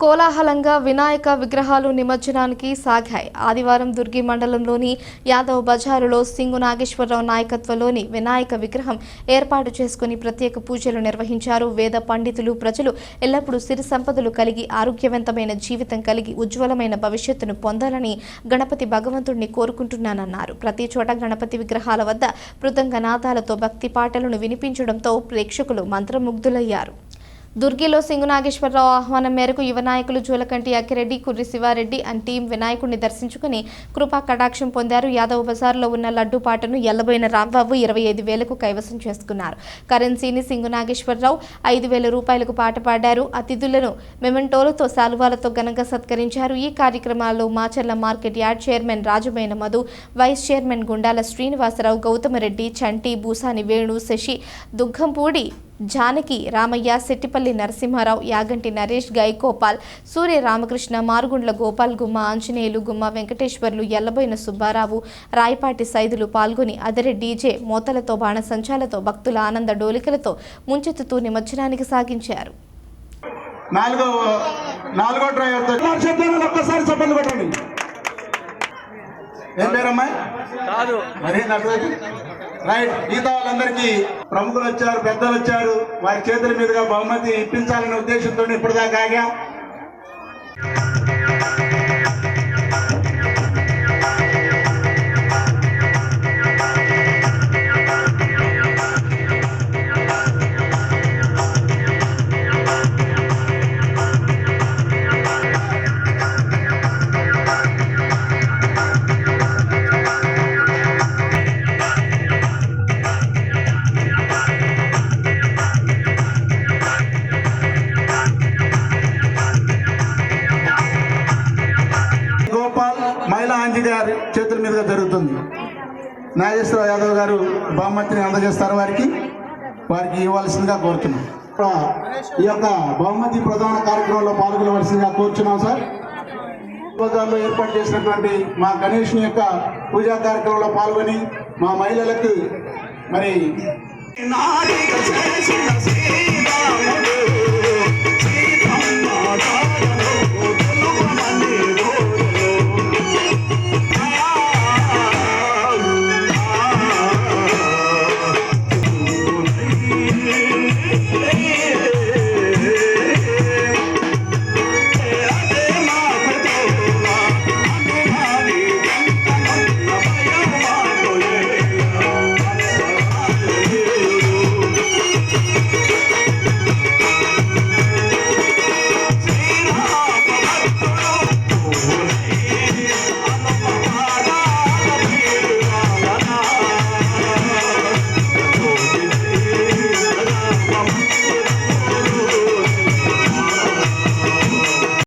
కోలాహలంగా వినాయక విగ్రహాలు నిమజ్జనానికి సాగాయి. ఆదివారం దుర్గి మండలంలోని యాదవ్ బజారులో సింగు నాగేశ్వరరావు నాయకత్వంలోని వినాయక విగ్రహం ఏర్పాటు చేసుకుని ప్రత్యేక పూజలు నిర్వహించారు. వేద పండితులు ప్రజలు ఎల్లప్పుడూ సిరి సంపదలు కలిగి ఆరోగ్యవంతమైన జీవితం కలిగి ఉజ్వలమైన భవిష్యత్తును పొందాలని గణపతి భగవంతుడిని కోరుకుంటున్నానన్నారు. ప్రతి చోట గణపతి విగ్రహాల వద్ద మృదంగ నాదాలతో భక్తి పాటలను వినిపించడంతో ప్రేక్షకులు మంత్రముగ్ధులయ్యారు. దుర్గిలో సింగు నాగేశ్వరరావు ఆహ్వానం మేరకు యువ నాయకులు జూలకంటి అక్కిరెడ్డి కుర్రి శివారెడ్డి అండ్ టీం వినాయకుడిని దర్శించుకుని కృపా కటాక్షం పొందారు. యాదవ్ బజార్లో ఉన్న లడ్డు పాటను ఎల్లబోయిన రాంబాబు ఇరవై ఐదు వేలకు కైవసం చేసుకున్నారు. కరెన్సీని సింగు నాగేశ్వరరావు ఐదు వేల రూపాయలకు పాట పాడారు. అతిథులను మెమెంటోలతో శాలువాలతో ఘనంగా సత్కరించారు. ఈ కార్యక్రమాల్లో Macherla market yard chairman Rajamaina Madhu vice chairman Gundala Srinivasa Rao Gautama Reddy Chanti Bhusani Venu Sasi Duggampudi Janaki Ramaiah Settipalli Narasimha Rao Yaganti Naresh గైకోపాల్ Surya Ramakrishna Marugundla Gopal Gumma Anjaneyulu గుమ్మ వెంకటేశ్వర్లు ఎల్లబోయిన సుబ్బారావు రాయపాటి సైదులు పాల్గొని అదరి డీజే మోతలతో బాణసంచాలతో భక్తుల ఆనంద డోలికలతో ముంచెత్తుతూ నిమజ్జనానికి సాగించారు. ఏం పేరమ్మా? కాదు. రైట్ మిగతా వాళ్ళందరికీ ప్రముఖులు వచ్చారు పెద్దలు వచ్చారు వారి చేతుల మీదుగా బహుమతి ఇప్పించాలనే ఉద్దేశంతో ఇప్పటిదాకా ఆగా. గారి చేతుల మీదుగా జరుగుతుంది. నాగేశ్వర యాదవ్ గారు బహుమతిని అందజేస్తారు వారికి. వారికి ఇవ్వాల్సిందిగా కోరుతున్నాం. ఈ యొక్క బహుమతి ప్రధాన కార్యక్రమంలో పాల్గొనవలసిందిగా కోరుచున్నాం సార్. బజార్లో ఏర్పాటు చేసినటువంటి మా గణేష్ యొక్క పూజా కార్యక్రమంలో పాల్గొని మా మహిళలకు మరి